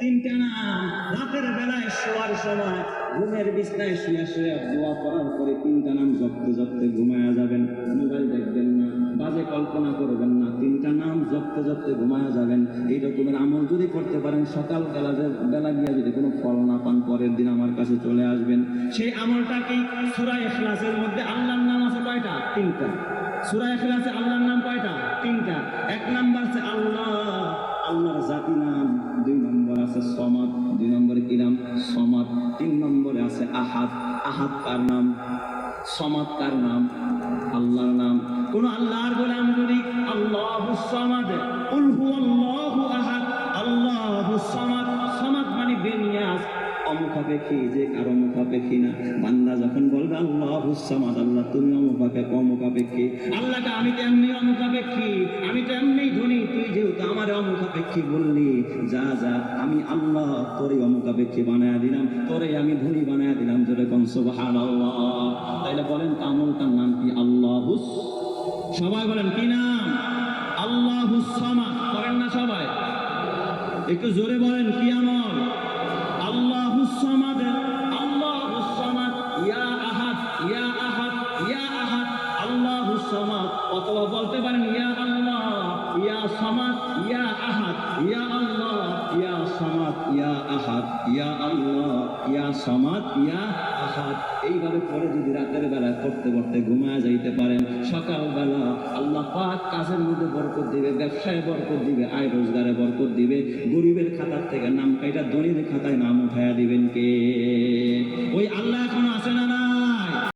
তিনটা রাতের বেলায় শোয়ার করার পরে তিনটা নাম যাবেন দেখবেন না, বাজে কল্পনা করবেন না তিনটা নাম জপতে জপতে ঘুমায়া যাবেন। এই রকমের আমল যদি করতে পারেন, সকাল বেলা গিয়ে যদি কোনো ফল পান, পরের দিন আমার কাছে চলে আসবেন। সেই আমলটা কি সুরা ইখলাসের মধ্যে আল্লাহর নাম আছে কয়টা? তিনটা। সুরা এখলাসে আল্লাহর নাম কয়টা? তিনটা। এক নাম্বার আছে আল্লাহ। আল্লাহর জাতি নাম। দুই নম্বর আছে সমাদ। দুই নম্বরে কি নাম? সমাদ। তিন নম্বরে আছে আহাদ। আহাদ কার নাম? সমাদ কার নাম? আল্লাহর নাম। কোন আল্লাহর গোলাম অমুখাপেক্ষী যে কারও মুখাপেক্ষী না। বান্দা যখন বলবে, আল্লাহ হুসামাদ আল্লাহ তুমি অমুখাপে অমুখাপেক্ষী আল্লাহকে আমি তো অমুখাপেক্ষী, আমি তো ধনী, তুই যেহেতু আমার অমুখাপেক্ষী বললি, যা যা, আমি আল্লাহ তোরে অমুখাপেক্ষী বানায় দিলাম, তোরে আমি ধনী বানায় দিলাম কন সুবহান আল্লাহ তাইলে বলেন আমলটার নাম কি আল্লাহ হুস সবাই বলেন, কি নাম? আল্লাহ হুসামাদ করেন না সবাই? একটু জোরে বলেন, কি অথবা বলতে পারেন, ইয়া আল্লাহ, ইয়া ইয়া ইয়া আল্লাহ, ইয়া ইয়া ইয়া আল্লাহ, ইয়া ইয়া এইভাবে পরে যদি রাতের বেলা পড়তে পড়তে ঘুমায় যাইতে পারেন, সকালবেলা আল্লাহ পাক কাজের মধ্যে বরকত দিবে, ব্যবসায় বরকত দিবে, আয় রোজগারে বরকত দিবে, গরিবের খাতার থেকে নাম কাইটা ধনীর খাতায় নাম উঠায়া দিবেন কে?